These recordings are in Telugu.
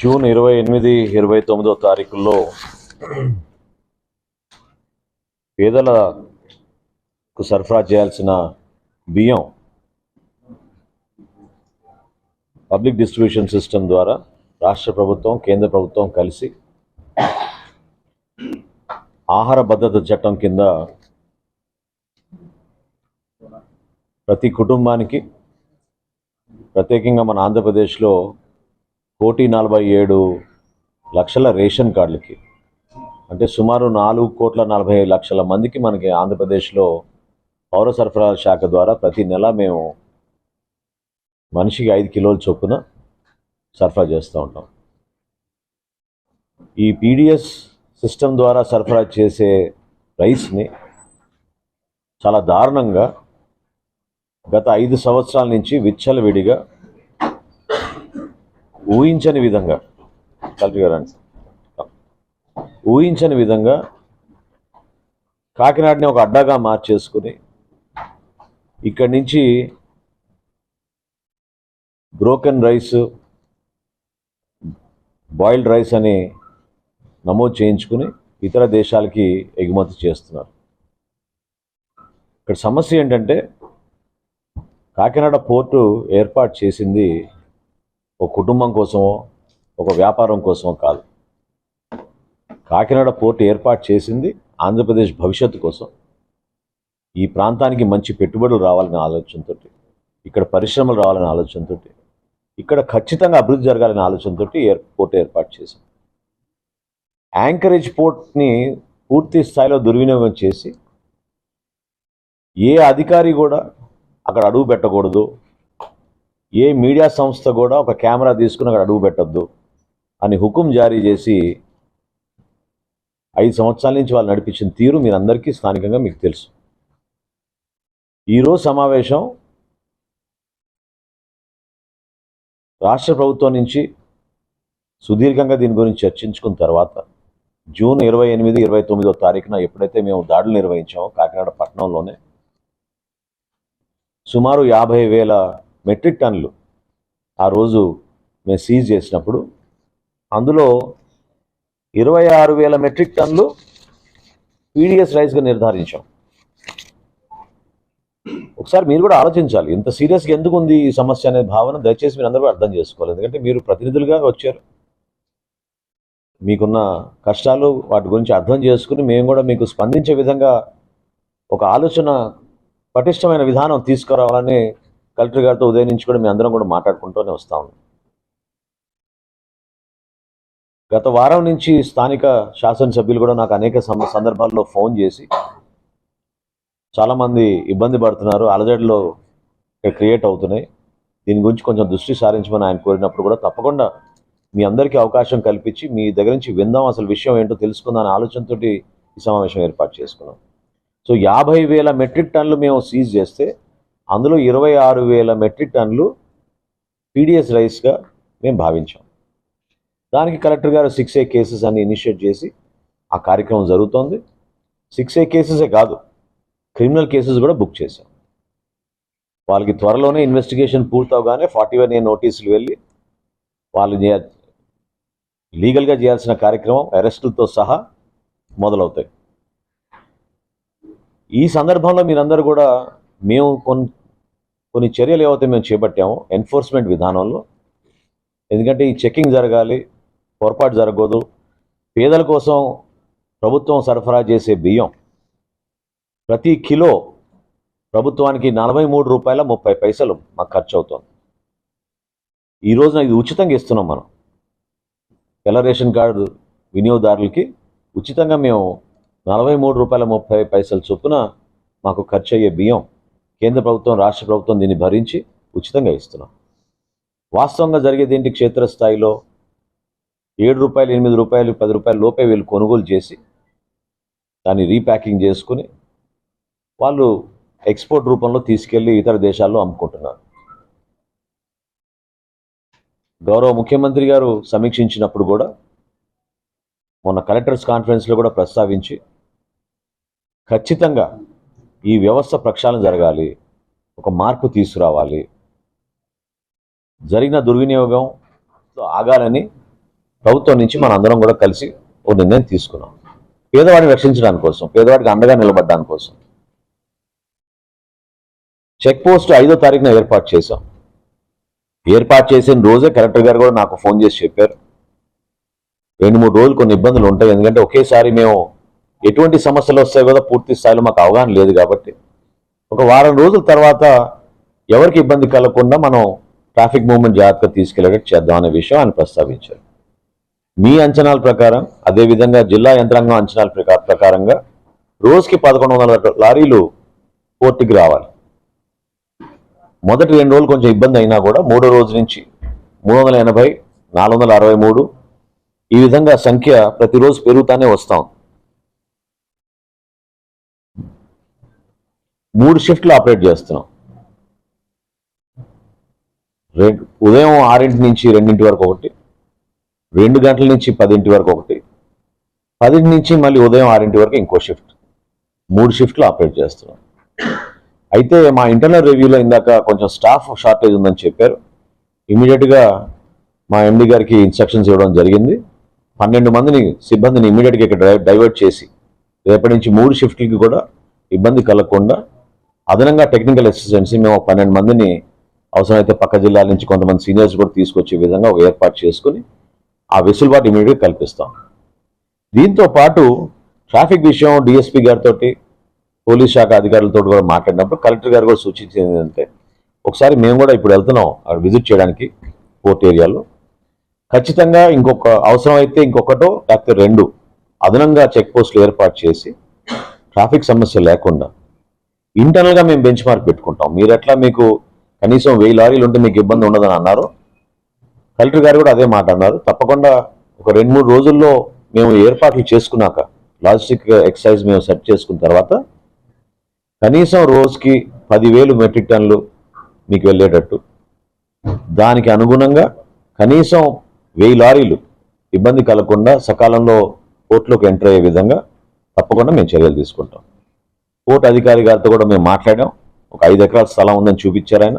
జూన్ ఇరవై ఎనిమిది ఇరవై తొమ్మిదో తారీఖుల్లో పేదలకు సరఫరా చేయాల్సిన బియ్యం పబ్లిక్ డిస్ట్రిబ్యూషన్ సిస్టమ్ ద్వారా రాష్ట్ర ప్రభుత్వం కేంద్ర ప్రభుత్వం కలిసి ఆహార భద్రత చట్టం కింద ప్రతి కుటుంబానికి ప్రత్యేకంగా మన ఆంధ్రప్రదేశ్లో కోటి నలభై ఏడు లక్షల రేషన్ కార్డులకి. అంటే సుమారు నాలుగు కోట్ల నలభై లక్షల మందికి మనకి ఆంధ్రప్రదేశ్లో పౌర సరఫరాల శాఖ ద్వారా ప్రతి నెల మేము మనిషికి ఐదు కిలోల చొప్పున సరఫరా చేస్తూ ఉంటాం. ఈ పీడిఎస్ సిస్టమ్ ద్వారా సరఫరా చేసే రైస్ని చాలా దారుణంగా గత ఐదు సంవత్సరాల నుంచి విచ్చలవిడిగా ఊహించని విధంగా. కలెక్టర్ గారు ఊహించని విధంగా కాకినాడని ఒక అడ్డాగా మార్చేసుకుని ఇక్కడి నుంచి బ్రోకెన్ రైస్ బాయిల్డ్ రైస్ అని నమోదు చేయించుకుని ఇతర దేశాలకి ఎగుమతి చేస్తున్నారు. ఇక్కడ సమస్య ఏంటంటే కాకినాడ పోర్టు ఏర్పాటు చేసింది ఒక కుటుంబం కోసమో ఒక వ్యాపారం కోసమో కాదు. కాకినాడ పోర్టు ఏర్పాటు చేసింది ఆంధ్రప్రదేశ్ భవిష్యత్తు కోసం. ఈ ప్రాంతానికి మంచి పెట్టుబడులు రావాలనే ఆలోచనతో ఇక్కడ పరిశ్రమలు రావాలనే ఆలోచనతో ఇక్కడ ఖచ్చితంగా అభివృద్ధి జరగాలనే ఆలోచనతో ఎయిర్పోర్ట్ ఏర్పాటు చేశాం యాంకరేజ్ పోర్ట్ని పూర్తి స్థాయిలో దుర్వినియోగం చేసి ఏ అధికారి కూడా అక్కడ అడుగు పెట్టకూడదు ఏ మీడియా సంస్థ కూడా ఒక కెమెరా తీసుకుని అక్కడ అడుగు పెట్టద్దు అని హుకుం జారీ చేసి ఐదు సంవత్సరాల నుంచి వాళ్ళు నడిపించిన తీరు మీరందరికీ స్థానికంగా మీకు తెలుసు. ఈరోజు సమావేశం రాష్ట్ర ప్రభుత్వం నుంచి సుదీర్ఘంగా దీని గురించి చర్చించుకున్న తర్వాత జూన్ ఇరవై ఎనిమిది ఇరవై తొమ్మిదో తారీఖున ఎప్పుడైతే మేము దాడులు నిర్వహించామో కాకినాడ పట్టణంలోనే సుమారు యాభై వేల మెట్రిక్ టన్నులు ఆ రోజు మేము సీజ్ చేసినప్పుడు అందులో ఇరవై ఆరు వేల మెట్రిక్ టన్నులు పీడిఎస్ రైస్గా నిర్ధారించాం. ఒకసారి మీరు కూడా ఆలోచించాలి ఇంత సీరియస్గా ఎందుకు ఉంది ఈ సమస్య అనే భావన దయచేసి మీరు అందరూ అర్థం చేసుకోవాలి. ఎందుకంటే మీరు ప్రతినిధులుగా వచ్చారు. మీకున్న కష్టాలు వాటి గురించి అర్థం చేసుకుని మేము కూడా మీకు స్పందించే విధంగా ఒక ఆలోచన పటిష్టమైన విధానం తీసుకురావాలని కలెక్టర్ గారితో ఉదయం నుంచి కూడా మేము అందరం కూడా మాట్లాడుకుంటూనే వస్తా ఉన్నాం. గత వారం నుంచి స్థానిక శాసనసభ్యులు కూడా నాకు అనేక సందర్భాల్లో ఫోన్ చేసి చాలామంది ఇబ్బంది పడుతున్నారు అలజడిలో క్రియేట్ అవుతున్నాయి. దీని గురించి కొంచెం దృష్టి సారించమని ఆయన కోరినప్పుడు కూడా తప్పకుండా మీ అందరికీ అవకాశం కల్పించి మీ దగ్గర నుంచి విందాం అసలు విషయం ఏంటో తెలుసుకుందాం అనే ఆలోచనతోటి ఈ సమావేశం ఏర్పాటు చేసుకున్నాం. సో యాభై వేల మెట్రిక్ టన్నులు మేము సీజ్ చేస్తే అందులో ఇరవై ఆరు వేల మెట్రిక్ టన్నులు పీడిఎస్ రైస్గా మేము భావించాం. దానికి కలెక్టర్ గారు సిక్స్ ఏ కేసెస్ అన్ని ఇనిషియేట్ చేసి ఆ కార్యక్రమం జరుగుతోంది. సిక్స్ ఏ కేసెసే కాదు క్రిమినల్ కేసెస్ కూడా బుక్ చేశాం. వాళ్ళకి త్వరలోనే ఇన్వెస్టిగేషన్ పూర్తవగానే ఫార్టీ వన్ ఏ నోటీసులు వెళ్ళి వాళ్ళు లీగల్గా చేయాల్సిన కార్యక్రమం అరెస్టులతో సహా మొదలవుతాయి. ఈ సందర్భంలో మీరందరూ కూడా మేము కొన్ని చర్యలు ఏవైతే మేము చేపట్టామో ఎన్ఫోర్స్మెంట్ విధానంలో ఎందుకంటే ఈ చెకింగ్ జరగాలి పొరపాటు జరగదు పేదల కోసం ప్రభుత్వం సరఫరా చేసే బియ్యం ప్రతి కిలో ప్రభుత్వానికి నలభై మూడు రూపాయల ముప్పై పైసలు మాకు ఖర్చు అవుతుంది ఈ రోజున ఇది ఉచితంగా ఇస్తున్నాం మనం. తెల్ల రేషన్ కార్డు వినియోగదారులకి ఉచితంగా మేము నలభై మూడు రూపాయల ముప్పై పైసల చొప్పున మాకు ఖర్చు అయ్యే బియ్యం కేంద్ర ప్రభుత్వం రాష్ట్ర ప్రభుత్వం దీన్ని భరించి ఉచితంగా ఇస్తున్నాం. వాస్తవంగా జరిగేది ఏంటి క్షేత్రస్థాయిలో ఏడు రూపాయలు ఎనిమిది రూపాయలు పది రూపాయల లోపే వీళ్ళు కొనుగోలు చేసి దాన్ని రీప్యాకింగ్ చేసుకుని వాళ్ళు ఎక్స్పోర్ట్ రూపంలో తీసుకెళ్ళి ఇతర దేశాల్లో అమ్ముకుంటున్నారు. గౌరవ ముఖ్యమంత్రి గారు సమీక్షించినప్పుడు కూడా మొన్న కలెక్టర్స్ కాన్ఫరెన్స్లో కూడా ప్రస్తావించి ఖచ్చితంగా ఈ వ్యవస్థ ప్రక్షాళన జరగాలి ఒక మార్పు తీసుకురావాలి. జరిగిన దుర్వినియోగం ఆగాలని ప్రభుత్వం నుంచి మన అందరం కూడా కలిసి ఒక నిర్ణయం తీసుకున్నాం. పేదవాడిని రక్షించడానికి కోసం పేదవాడికి అండగా నిలబడడానికి కోసం. చెక్ పోస్ట్ ఐదో తారీఖున ఏర్పాటు చేశాం. ఏర్పాటు చేసిన రోజే కలెక్టర్ గారు కూడా నాకు ఫోన్ చేసి చెప్పారు. రెండు మూడు రోజులు కొన్ని ఇబ్బందులు ఉంటాయి ఎందుకంటే ఒకేసారి మేము ఎటువంటి సమస్యలు వస్తాయో కూడా పూర్తి స్థాయిలో మాకు అవగాహన లేదు కాబట్టి ఒక వారం రోజుల తర్వాత ఎవరికి ఇబ్బంది కలగకుండా మనం ట్రాఫిక్ మూవ్మెంట్ జాగ్రత్తగా తీసుకెళ్ళేటట్టు చేద్దాం అనే విషయం ఆయన ప్రస్తావించారు. మీ అంచనాల ప్రకారం అదేవిధంగా జిల్లా యంత్రాంగం అంచనాల ప్రకా- ప్రకారంగా రోజుకి పదకొండు వందల లారీలు పోర్టుకి రావాలి. మొదటి రెండు రోజులు కొంచెం ఇబ్బంది అయినా కూడా మూడో రోజు నుంచి మూడు వందల ఎనభై నాలుగు వందల అరవై మూడు ఈ విధంగా సంఖ్య ప్రతిరోజు పెరుగుతానే వస్తాం మూడు షిఫ్ట్లు ఆపరేట్ చేస్తున్నాం. రెండు ఉదయం ఆరింటి నుంచి రెండింటి వరకు ఒకటి రెండు గంటల నుంచి పదింటి వరకు ఒకటి పదింటి నుంచి మళ్ళీ ఉదయం ఆరింటి వరకు ఇంకో షిఫ్ట్. మూడు షిఫ్ట్లు ఆపరేట్ చేస్తున్నాం. అయితే మా ఇంటర్నల్ రివ్యూలో ఇందాక కొంచెం స్టాఫ్ షార్టేజ్ ఉందని చెప్పారు. ఇమీడియట్గా మా ఎండి గారికి ఇన్స్ట్రక్షన్స్ ఇవ్వడం జరిగింది. పన్నెండు మందిని సిబ్బందిని ఇమీడియట్గా ఇక్కడ డైవర్ట్ చేసి రేపటి నుంచి మూడు షిఫ్ట్లకి కూడా ఇబ్బంది కలగకుండా అదనంగా టెక్నికల్ అసిస్టెన్సీ మేము పన్నెండు మందిని అవసరమైతే పక్క జిల్లాల నుంచి కొంతమంది సీనియర్స్ కూడా తీసుకొచ్చే విధంగా ఒక ఏర్పాటు చేసుకుని ఆ వెసులుబాటు ఇమీడియట్గా కల్పిస్తాం. దీంతో పాటు ట్రాఫిక్ విషయం డిఎస్పీ గారితో పోలీస్ శాఖ అధికారులతో కూడా మాట్లాడినప్పుడు కలెక్టర్ గారు కూడా సూచించింది ఏంటంటే ఒకసారి మేము కూడా ఇప్పుడు వెళ్తున్నాం అక్కడ విజిట్ చేయడానికి పోర్ట్ ఏరియాలో ఖచ్చితంగా ఇంకొక అవసరమైతే ఇంకొకటో లేకపోతే రెండు అదనంగా చెక్ పోస్టులు ఏర్పాటు చేసి ట్రాఫిక్ సమస్య లేకుండా ఇంటర్నల్గా మేము బెంచ్ మార్క్ పెట్టుకుంటాం. మీరు ఎట్లా మీకు కనీసం వెయ్యి లారీలు ఉంటే మీకు ఇబ్బంది ఉండదని అన్నారు. కలెక్టర్ గారు కూడా అదే మాట అన్నారు. తప్పకుండా ఒక రెండు మూడు రోజుల్లో మేము ఏర్పాట్లు చేసుకున్నాక లాజిస్టిక్ ఎక్సర్సైజ్ మేము సెట్ చేసుకున్న తర్వాత కనీసం రోజుకి పదివేలు మెట్రిక్ టన్నులు మీకు వెళ్ళేటట్టు. దానికి అనుగుణంగా కనీసం వెయ్యి లారీలు ఇబ్బంది కలగకుండా సకాలంలో పోర్టులోకి ఎంటర్ అయ్యే విధంగా తప్పకుండా మేము చర్యలు తీసుకుంటాం. కోర్టు అధికారి గారితో కూడా మేము మాట్లాడాం. ఒక ఐదు ఎకరాల స్థలం ఉందని చూపించారు ఆయన.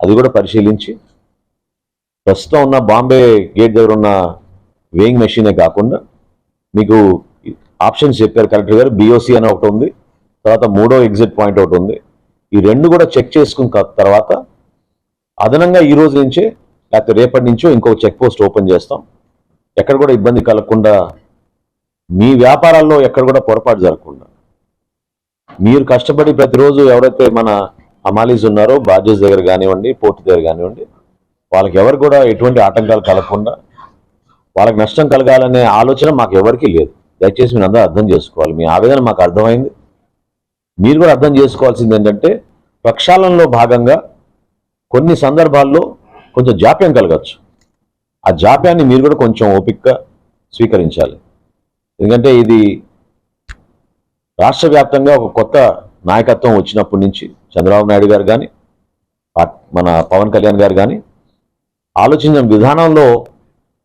అది కూడా పరిశీలించి. ప్రస్తుతం ఉన్న బాంబే గేట్ దగ్గర ఉన్న వేయింగ్ మెషినే కాకుండా మీకు ఆప్షన్స్ చెప్పారు కలెక్టర్ గారు. బిఓసి అని ఒకటి ఉంది. తర్వాత మూడో ఎగ్జిట్ పాయింట్ ఒకటి ఉంది. ఈ రెండు కూడా చెక్ చేసుకున్న తర్వాత అదనంగా ఈ రోజు నుంచే లేకపోతే రేపటి నుంచో ఇంకో చెక్ పోస్ట్ ఓపెన్ చేస్తాం. ఎక్కడ కూడా ఇబ్బంది కలగకుండా మీ వ్యాపారాల్లో ఎక్కడ కూడా పొరపాటు జరగకుండా. మీరు కష్టపడి ప్రతిరోజు ఎవరైతే మన అమాలీస్ ఉన్నారో బాధ్యత దగ్గర కానివ్వండి పోర్ట్ దగ్గర కానివ్వండి వాళ్ళకి ఎవరు కూడా ఎటువంటి ఆటంకాలు కలగకుండా వాళ్ళకి నష్టం కలగాలనే ఆలోచన మాకు ఎవరికీ లేదు. దయచేసి మీరు అందరూ అర్థం చేసుకోవాలి. మీ ఆవేదన మాకు అర్థమైంది. మీరు కూడా అర్థం చేసుకోవాల్సింది ఏంటంటే ప్రక్షాళనలో భాగంగా కొన్ని సందర్భాల్లో కొంచెం జాప్యం కలగచ్చు. ఆ జాప్యాన్ని మీరు కూడా కొంచెం ఓపిక్గా స్వీకరించాలి. ఎందుకంటే ఇది రాష్ట్ర వ్యాప్తంగా ఒక కొత్త నాయకత్వం వచ్చినప్పటి నుంచి చంద్రబాబు నాయుడు గారు కానీ మన పవన్ కళ్యాణ్ గారు కానీ ఆలోచించిన విధానంలో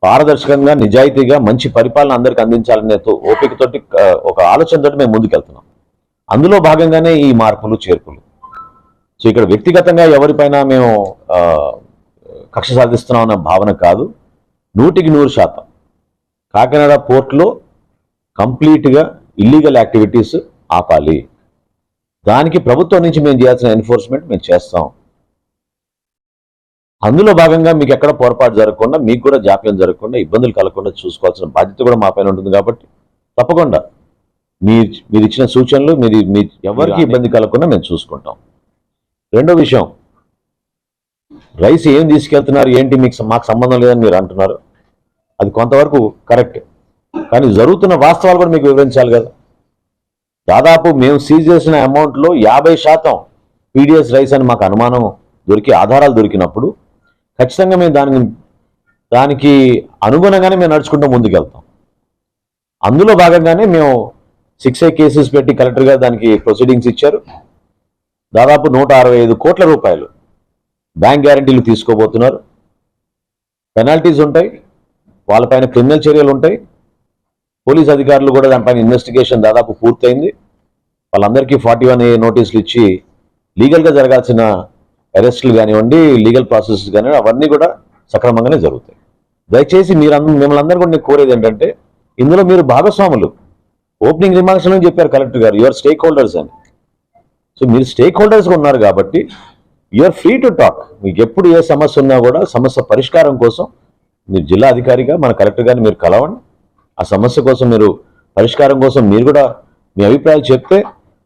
పారదర్శకంగా నిజాయితీగా మంచి పరిపాలన అందరికి అందించాలనే ఓపికతోటి ఒక ఆలోచనతోటి మేము ముందుకెళ్తున్నాం. అందులో భాగంగానే ఈ మార్పులు చేర్పులు. సో ఇక్కడ వ్యక్తిగతంగా ఎవరిపైన మేము కక్ష సాధిస్తున్నాం అన్న భావన కాదు. నూటికి నూరు శాతం. కాకినాడ పోర్ట్లో కంప్లీట్గా ఇల్లీగల్ యాక్టివిటీస్ ఆపాలి. దానికి ప్రభుత్వం నుంచి మేము చేయాల్సిన ఎన్ఫోర్స్మెంట్ మేము చేస్తాం. అందులో భాగంగా మీకు ఎక్కడ పొరపాటు జరగకుండా మీకు కూడా జాప్యం జరగకుండా ఇబ్బందులు కలగకుండా చూసుకోవాల్సిన బాధ్యత కూడా మా పైన ఉంటుంది కాబట్టి తప్పకుండా మీ మీరు ఇచ్చిన సూచనలు మీరు మీ ఎవరికి ఇబ్బంది కలగకుండా మేము చూసుకుంటాం. రెండో విషయం రైస్ ఏం తీసుకెళ్తున్నారు ఏంటి మీకు మాకు సంబంధం లేదని మీరు అంటున్నారు అది కొంతవరకు కరెక్ట్. కానీ జరుగుతున్న వాస్తవాలు కూడా మీకు వివరించాలి కదా. దాదాపు మేము సీజ్ చేసిన అమౌంట్లో యాభై శాతం పీడిఎస్ రైస్ అని మాకు అనుమానం దొరికి ఆధారాలు దొరికినప్పుడు ఖచ్చితంగా మేము దానికి దానికి అనుగుణంగానే మేము నడుచుకుంటూ ముందుకెళ్తాం. అందులో భాగంగానే మేము సిక్స్ ఏ కేసెస్ పెట్టి కలెక్టర్ గారు దానికి ప్రొసీడింగ్స్ ఇచ్చారు. దాదాపు నూట అరవై ఐదు కోట్ల రూపాయలు బ్యాంక్ గ్యారంటీలు తీసుకోబోతున్నారు. పెనాల్టీస్ ఉంటాయి. వాళ్ళపైన క్రిమినల్ చర్యలు ఉంటాయి. పోలీస్ అధికారులు కూడా దానిపైన ఇన్వెస్టిగేషన్ దాదాపు పూర్తయింది. వాళ్ళందరికీ ఫార్టీ వన్ ఏ నోటీసులు ఇచ్చి లీగల్గా జరగాల్సిన అరెస్టులు కానివ్వండి లీగల్ ప్రాసెస్ కానివ్వండి అవన్నీ కూడా సక్రమంగానే జరుగుతాయి. దయచేసి మీరు మిమ్మల్ని అందరూ కూడా నేను కోరేది ఏంటంటే ఇందులో మీరు భాగస్వాములు. ఓపెనింగ్ రిమార్క్స్లో చెప్పారు కలెక్టర్ గారు యువర్ స్టేక్ హోల్డర్స్ అని. సో మీరు స్టేక్ హోల్డర్స్గా ఉన్నారు కాబట్టి యూఆర్ ఫ్రీ టు టాక్ మీకు ఎప్పుడు ఏ సమస్య ఉన్నా కూడా సమస్య పరిష్కారం కోసం మీరు జిల్లా అధికారిగా మన కలెక్టర్ గారిని మీరు కలవండి. ఆ సమస్య కోసం మీరు పరిష్కారం కోసం మీరు కూడా మీ అభిప్రాయాలు చెప్తే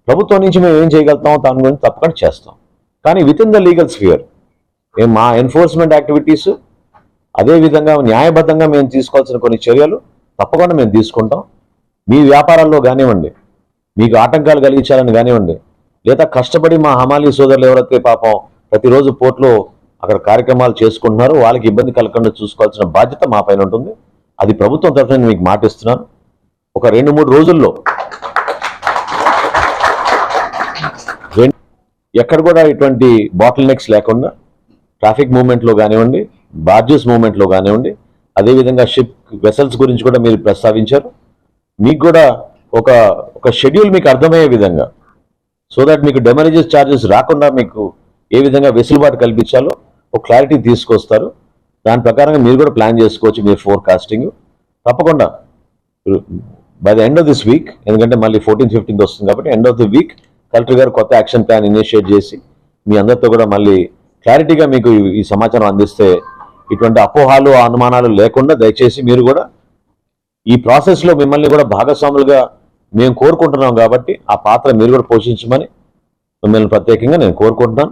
ప్రభుత్వం నుంచి మేము ఏం చేయగలుగుతామో దాని గురించి తప్పకుండా చేస్తాం. కానీ with in the legal sphere మా ఎన్ఫోర్స్మెంట్ యాక్టివిటీస్ అదేవిధంగా న్యాయబద్ధంగా మేము తీసుకోవాల్సిన కొన్ని చర్యలు తప్పకుండా మేము తీసుకుంటాం. మీ వ్యాపారాల్లో కానివ్వండి మీకు ఆటంకాలు కలిగించాలని కానివ్వండి లేదా కష్టపడి మా హమాలీ సోదరులు ఎవరైతే పాపం ప్రతిరోజు పోర్ట్లో అక్కడ కార్యక్రమాలు చేసుకుంటున్నారో వాళ్ళకి ఇబ్బంది కలగకుండా చూసుకోవాల్సిన బాధ్యత మా పైన ఉంటుంది. అది ప్రభుత్వం తరఫున నేను మీకు మాటిస్తున్నాను. ఒక రెండు మూడు రోజుల్లో ఎక్కడ కూడా ఇటువంటి బాటిల్ నెక్స్ లేకుండా ట్రాఫిక్ మూవ్మెంట్లో కానివ్వండి బార్జెస్ మూవ్మెంట్లో కానివ్వండి అదేవిధంగా షిప్ వెసల్స్ గురించి కూడా మీరు ప్రస్తావించారు. మీకు కూడా ఒక ఒక షెడ్యూల్ మీకు అర్థమయ్యే విధంగా సో దట్ మీకు డెమరేజెస్ ఛార్జెస్ రాకుండా మీకు ఏ విధంగా వెసులుబాటు కల్పించాలో ఒక క్లారిటీ తీసుకొస్తారు. దాని ప్రకారంగా మీరు కూడా ప్లాన్ చేసుకోవచ్చు మీ ఫోర్కాస్టింగ్ తప్పకుండా. By the end of this week ఎందుకంటే మళ్ళీ ఫోర్టీన్ ఫిఫ్టీన్త్ వస్తుంది కాబట్టి end of the week collector గారు కొత్త యాక్షన్ ప్లాన్ ఇనిషియేట్ చేసి మీ అందరితో కూడా మళ్ళీ క్లారిటీగా మీకు ఈ- ఈ సమాచారం అందిస్తే ఇటువంటి అపోహాలు అనుమానాలు లేకుండా దయచేసి మీరు కూడా ఈ ప్రాసెస్లో మిమ్మల్ని కూడా భాగస్వాములుగా మేము కోరుకుంటున్నాం కాబట్టి ఆ పాత్ర మీరు కూడా పోషించమని మిమ్మల్ని ప్రత్యేకంగా నేను కోరుకుంటున్నాను.